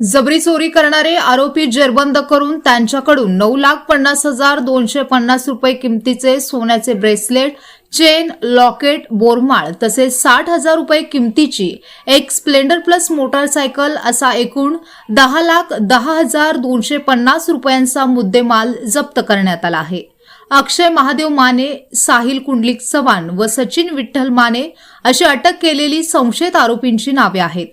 जबरी चोरी करणारे आरोपी जेरबंद करून त्यांच्याकडून नऊ लाख पन्नास हजार दोनशे पन्नास रुपये किमतीचे सोन्याचे ब्रेसलेट चेन लॉकेट बोरमाळ तसेच साठ हजार रुपये किमतीची एक स्प्लेंडर प्लस मोटारसायकल असा एकूण दहा लाख दहा हजार दोनशे पन्नास रुपयांचा मुद्देमाल जप्त करण्यात आला आहे. अक्षय महादेव माने साहिल कुंडलिक चव्हाण व सचिन विठ्ठल माने अशी अटक केलेली संशयित आरोपींची नावे आहेत.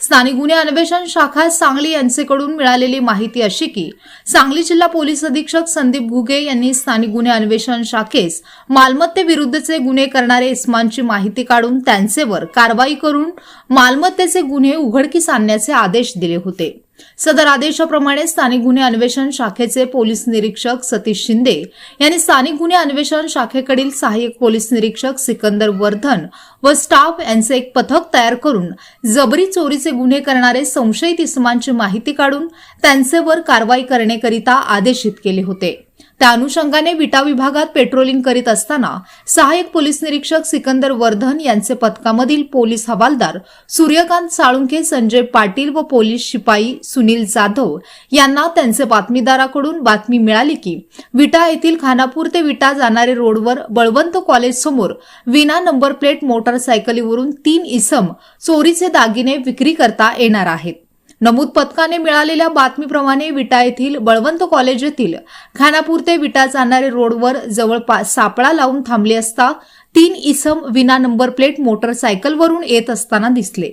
स्थानिक गुन्हे अन्वेषण शाखा सांगली यांचेकडून मिळालेली माहिती अशी की सांगली जिल्हा पोलीस अधीक्षक संदीप घुगे यांनी स्थानिक गुन्हे अन्वेषण शाखेस मालमत्तेविरुद्धचे गुन्हे करणारे इस्मांची माहिती काढून त्यांचेवर कारवाई करून मालमत्तेचे गुन्हे उघडकीस आणण्याचे आदेश दिले होते. सदर आदेशाप्रमाणे स्थानिक गुन्हे अन्वेषण शाखेचे पोलीस निरीक्षक सतीश शिंदे यांनी स्थानिक गुन्हे अन्वेषण शाखेकडील सहाय्यक पोलीस निरीक्षक सिकंदर वर्धन व स्टाफ यांचे एक पथक तयार करून जबरी चोरीचे गुन्हे करणारे संशयित इसमांची माहिती काढून त्यांचेवर कारवाई करण्याकरिता आदेशित केले होते. त्या अनुषंगाने विटा विभागात पेट्रोलिंग करीत असताना सहाय्यक पोलीस निरीक्षक सिकंदर वर्धन यांचे पथकामधील पोलीस हवालदार सूर्यकांत साळुंखे संजय पाटील व पोलीस शिपाई सुनील जाधव यांना त्यांचे बातमीदाराकडून बातमी मिळाली की विटा येथील खानापूर ते विटा जाणारे रोडवर बळवंत कॉलेज समोर विना नंबर प्लेट मोटारसायकलीवरून तीन इसम चोरीचे दागिने विक्री करता येणार आहेत. नमूद पथकाने मिळालेल्या बातमीप्रमाणे विटा येथील बळवंत कॉलेज येथील खानापूर ते विटा जाणारे रोडवर जवळपास सापळा लावून थांबले असता तीन इसम विना नंबर प्लेट मोटरसायकलवरून येत असताना दिसले.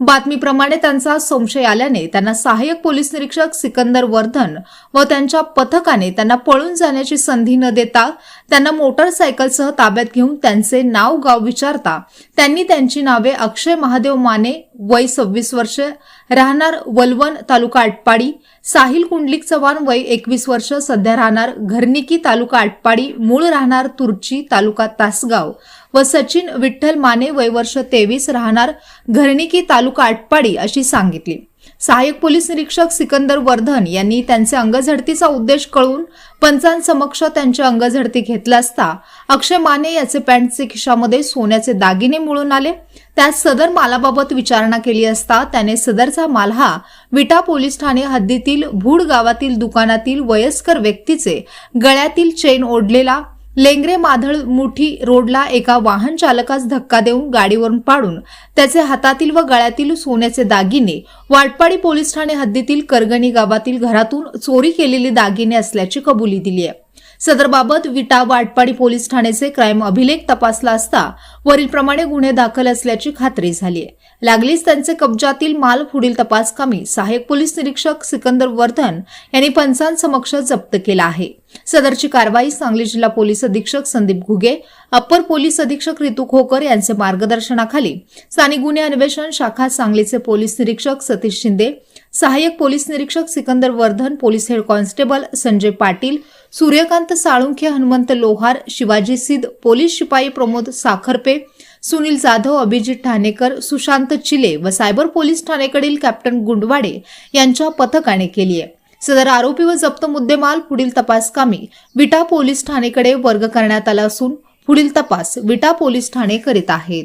बातमीप्रमाणे त्यांचा संशय आल्याने त्यांना सहाय्यक पोलीस निरीक्षक सिकंदर वर्धन व त्यांच्या पथकाने त्यांना पळून जाण्याची संधी न देता त्यांना मोटरसायकलसह ताब्यात घेऊन त्यांचे नाव गाव विचारता त्यांनी त्यांची नावे अक्षय महादेव माने वय सव्वीस वर्ष राहणार वलवण तालुका आटपाडी साहिल कुंडलिक चव्हाण वय एकवीस वर्ष सध्या राहणार घरनिकी तालुका आटपाडी मूळ राहणार तुर्ची तालुका तासगाव व सचिन विठ्ठल माने वय वर्ष तेवीस राहणार घरनिकी तालुका आटपाडी अशी सांगितली. सहाय्यक पोलीस निरीक्षक सिकंदर वर्धन यांनी त्यांचे अंगझडतीचा उद्देश कळून पंचांसमक्ष त्यांची अंगझडती घेतला असता अक्षय माने याचे पॅन्टचे खिशामध्ये सोन्याचे दागिने मिळून आले. त्यात सदर मालाबाबत विचारणा केली असता त्याने सदरचा माल हा विटा पोलीस ठाणे हद्दीतील भूड गावातील दुकानातील वयस्कर व्यक्तीचे गळ्यातील चेन ओढलेला लेंगरे माधळ मुठी रोडला एका वाहन चालकास धक्का देऊन गाडीवरून पाडून त्याचे हातातील व गळ्यातील सोन्याचे दागिने वाटपाडी पोलीस ठाणे हद्दीतील करगणी गावातील घरातून चोरी केलेले दागिने असल्याची कबुली दिली आहे. सदरबाबत विटा वाटपाडी पोलीस ठाण्याचे क्राईम अभिलेख तपासला असता वरीलप्रमाणे गुन्हे दाखल असल्याची खात्री झाली आहे लागलीच त्यांचे कब्जातील माल पुढील तपासकामी सहाय्यक पोलीस निरीक्षक सिकंदर वर्धन यांनी पंचांसमक्ष जप्त केला आहे. सदरची कारवाई सांगली जिल्हा पोलीस अधीक्षक संदीप घुगे अप्पर पोलीस अधीक्षक रितू खोकर यांचे मार्गदर्शनाखाली स्थानिक गुन्हे अन्वेषण शाखा सांगलीचे पोलीस निरीक्षक सतीश शिंदे सहाय्यक पोलीस निरीक्षक Sikandar Wardhan police head constable Sanjay Patil Suryakant Salunkhe Hanuman Lohar Shivaji Siddh police शिपाई प्रमोद साखरपे सुनील जाधव अभिजित ठाणेकर सुशांत चिले व सायबर पोलीस ठाणेकडील कॅप्टन गुंडवाडे यांच्या पथकाने केली आहे सदर आरोपी व जप्त मुद्देमाल पुढील तपासकामी विटा पोलीस ठाणेकडे वर्ग करण्यात आला असून पुढील तपास विटा पोलीस ठाणे करीत आहेत.